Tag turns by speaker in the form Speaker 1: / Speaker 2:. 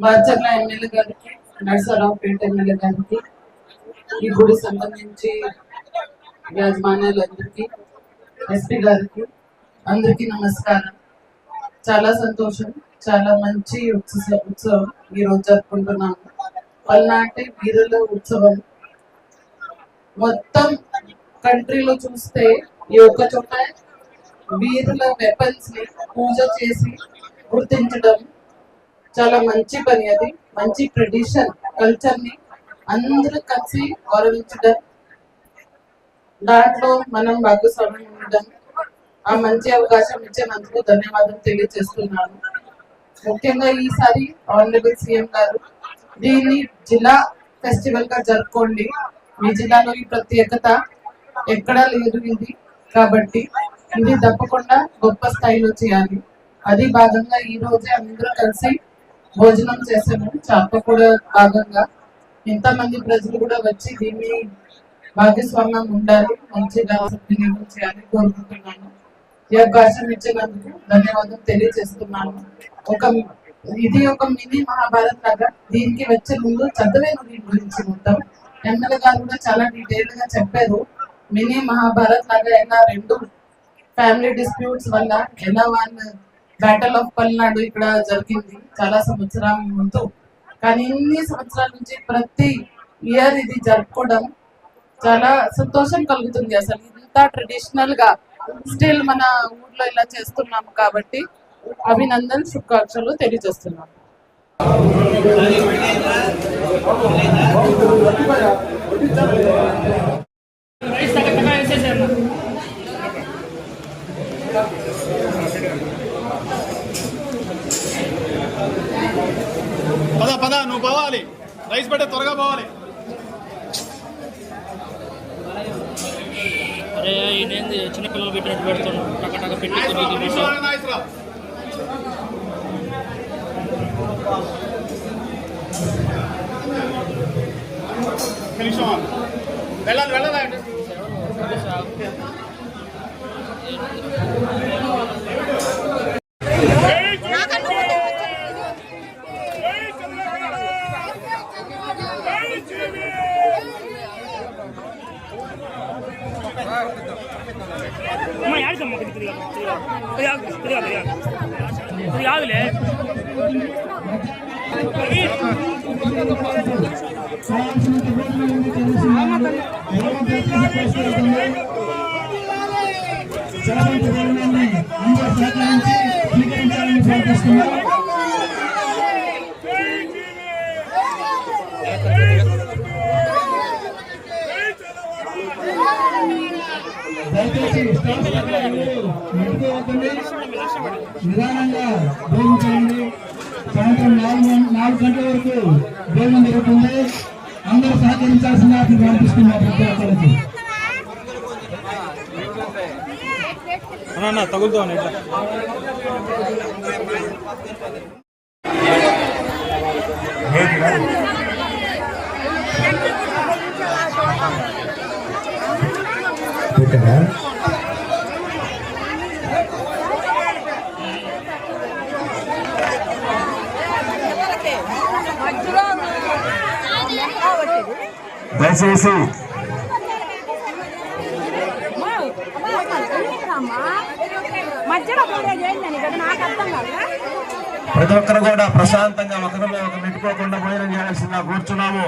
Speaker 1: బాచర్ల MLA గారికి Narasaraopet MLA గారికి ఈ గుడి సంబంధించి యాజమాన్యాలందరికీ ఎస్పీ గారికి అందరికీ నమస్కారం. చాలా సంతోషం చాలా మంచి ఉత్సవ ఉత్సవం ఈరోజు జరుపుకుంటున్నాము. పల్నాటి వీరుల ఉత్సవం. మొత్తం కంట్రీలో చూస్తే ఈ ఒక్క చోట వీరుల వెపన్స్ని పూజ చేసి గుర్తించడం చాలా మంచి పని అది. మంచి ట్రెడిషన్ కల్చర్ని అందరూ కలిసి గౌరవించడం. దాంట్లో మనం భాగస్వామ్యం ఉండడం. ఆ మంచి అవకాశం ఇచ్చినందుకు ధన్యవాదాలు తెలియజేస్తున్నాను. ముఖ్యంగా ఈసారి ఆనరబుల్ సీఎం గారు దీన్ని జిల్లా ఫెస్టివల్గా జరుపుకోండి. మీ జిల్లాలో ఈ ప్రత్యేకత ఎక్కడా లేదు ఇది. కాబట్టి ఇది తప్పకుండా గొప్ప స్థాయిలో చేయాలి. అది భాగంగా ఈ రోజే అందరూ కలిసి భోజనం చేసాము చేప కూడా భాగంగా ఇంతమంది ప్రజలు కూడా వచ్చి దీన్ని భాగస్వామ్యం ఉండాలి మంచిగా వినియోగం చేయాలని కోరుకుంటున్నాను. ఈ అవకాశం ఇచ్చినందుకు ధన్యవాదం తెలియజేస్తున్నాను. ఒక ఇది ఒక మినీ మహాభారత్ లాగా దీనికి వచ్చే ముందు చదివాను దీని గురించి మొత్తం. ఎమ్మెల్యే గారు కూడా చాలా డీటెయిల్గా చెప్పారు. మినీ మహాభారత్ లాగా ఎలా రెండు ఫ్యామిలీ డిస్ప్యూట్స్ వల్ల ఎలా వాళ్ళు బ్యాటల్ ఆఫ్ పల్నాడు ఇక్కడ జరిగింది. చాలా సంవత్సరాల ముందు. కానీ ఇన్ని సంవత్సరాల నుంచి ప్రతి ఇయర్ ఇది జరుపుకోవడం చాలా సంతోషం కలుగుతుంది అసలు. ఇంత ట్రెడిషనల్గా స్టిల్ మన ఊర్లో ఇలా చేస్తున్నాము కాబట్టి అభినందన్ శుభాకాంక్షలు తెలియజేస్తున్నాను.
Speaker 2: పద పద నువ్వు పోవాలి. రైస్ పెట్టే త్వరగా పోవాలి.
Speaker 3: అరే ఇదేంది? చిన్నపిల్లలు పెట్టినట్టు పెడుతున్నాడు టక టక పెట్టి కొద్దిగా పెట్టి
Speaker 2: அம்மா யாருக்கு
Speaker 3: அம்மா கட்டி தெரியாது தெரியாது தெரியாது தெரியாது தெரியாதுல
Speaker 4: చాలా ప్రధానమైన అందరూ సహకరించి స్వీకరించాలని ప్రయత్నిస్తున్నారు దయచేసి నిదానంగా భోజనం చేయండి. సాయంత్రం నాలుగు నాలుగు గంటల వరకు భోజనం జరుగుతుంది. అందరూ సహకరించాల్సిందిగా ప్రార్థిస్తున్నారు ప్రతి ఒక్కరికి.
Speaker 2: అన్న ఇట్లా.
Speaker 5: కదా నాకు అర్థం కాదు
Speaker 4: ప్రతి ఒక్కరు కూడా ప్రశాంతంగా ఒకరిలో ఒక నెట్టుకోకుండా భోజనం చేయాల్సిందిగా కూర్చున్నాము.